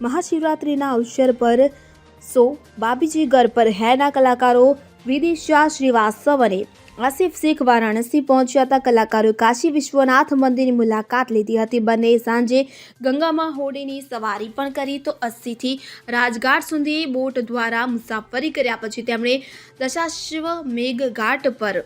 મહાશિવરાત્રિના અવસર પર સો બાબીજી ઘર પર હેરના કલાકારો, વિદિશા શ્રીવાસ્તવ અને આસિફ શેખ વારાણસી પહોંચ્યા હતા કલાકારોએ કાશી વિશ્વનાથ મંદિરની મુલાકાત લીધી હતી. બંને સાંજે ગંગામાં હોડીની સવારી પણ કરી. તો અસ્સીથી રાજઘાટ સુધી બોટ દ્વારા મુસાફરી કર્યા પછી તેમણે દશાશ્વ મેઘઘાટ પર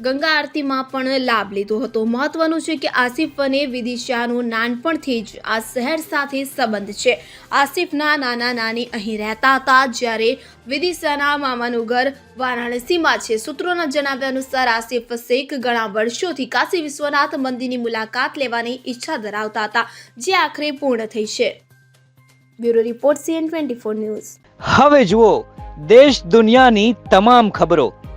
ગંગા આરતીમાં પણ લાભ લીધો હતો. મહત્વનું છે કે આસિફ અને વિદિશાનું નાનપણથી જ આ શહેર સાથે સંબંધ છે. આસિફના નાના નાની અહીં રહેતા હતા જ્યારે વિદિશાના મામાનું ઘર વારાણસીમાં છે. સૂત્રોના જણાવ્યા અનુસાર આસિફ શેખ ઘણા વર્ષોથી કાશી વિશ્વનાથ મંદિરની મુલાકાત લેવાની ઈચ્છા ધરાવતા હતા, જે આખરે પૂર્ણ થઈ છે. Bureau report CN twenty four news. હવે જુઓ, દેશ દુનિયાની તમામ ખબરો.